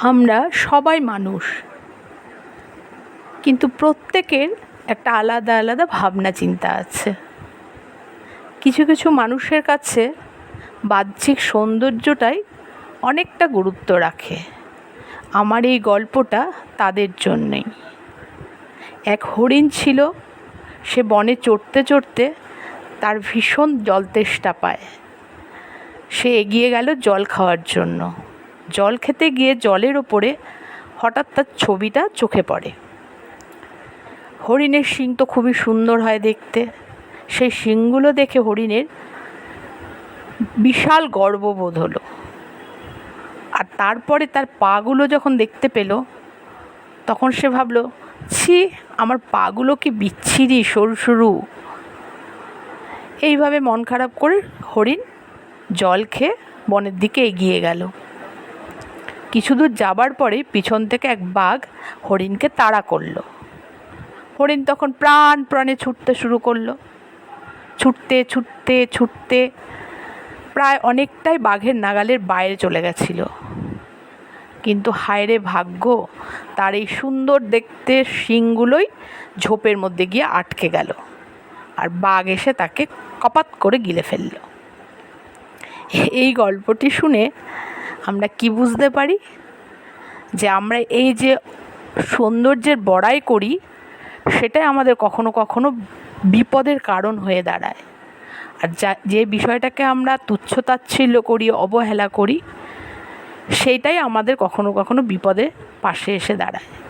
আমরা সবাই মানুষ। কিন্তু প্রত্যেকের একটা আলাদা আলাদা ভাবনা, চিন্তা আছে। কিছু কিছু মানুষের কাছে বাহ্যিক সৌন্দর্যটাই অনেকটা গুরুত্ব রাখে। আমার এই গল্পটা তাদের জন্যেই। এক হরিণ ছিল, সে বনে চড়তে চড়তে তার ভীষণ জল তেষ্টা পায়। সে এগিয়ে গেল জল খাওয়ার জন্য। জল খেতে গিয়ে জলের ওপরে হঠাৎ তার ছবিটা চোখে পড়ে। হরিণের শিং তো খুবই সুন্দর হয় দেখতে। সেই শিংগুলো দেখে হরিণের বিশাল গর্ববোধ হলো। আর তারপরে তার পাগুলো যখন দেখতে পেল, তখন সে ভাবলো, ছি, আমার পাগুলো কি বিচ্ছিরি, সরু সরু। এইভাবে মন খারাপ করে হরিণ জল খেয়ে বনের দিকে এগিয়ে গেল। কিছু দূর যাবার পরেই পিছন থেকে এক বাঘ হরিণকে তাড়া করল। হরিণ তখন প্রাণ প্রাণে ছুটতে শুরু করল। ছুটতে ছুটতে ছুটতে প্রায় অনেকটাই বাঘের নাগালের বাইরে চলে গেছিল। কিন্তু হায়রে ভাগ্য, তার এই সুন্দর দেখতে শিংগুলোই ঝোপের মধ্যে গিয়ে আটকে গেল আর বাঘ এসে তাকে কপাত করে গিলে ফেলল। এই গল্পটি শুনে আমরা কি বুঝতে পারি? যে আমরা এই যে সৌন্দর্যের বড়াই করি, সেটাই আমাদের কখনো কখনো বিপদের কারণ হয়ে দাঁড়ায়। আর যা, যে বিষয়টাকে আমরা তুচ্ছ-তাচ্ছিল্য করি, অবহেলা করি, সেইটাই আমাদের কখনো কখনো বিপদে পাশে এসে দাঁড়ায়।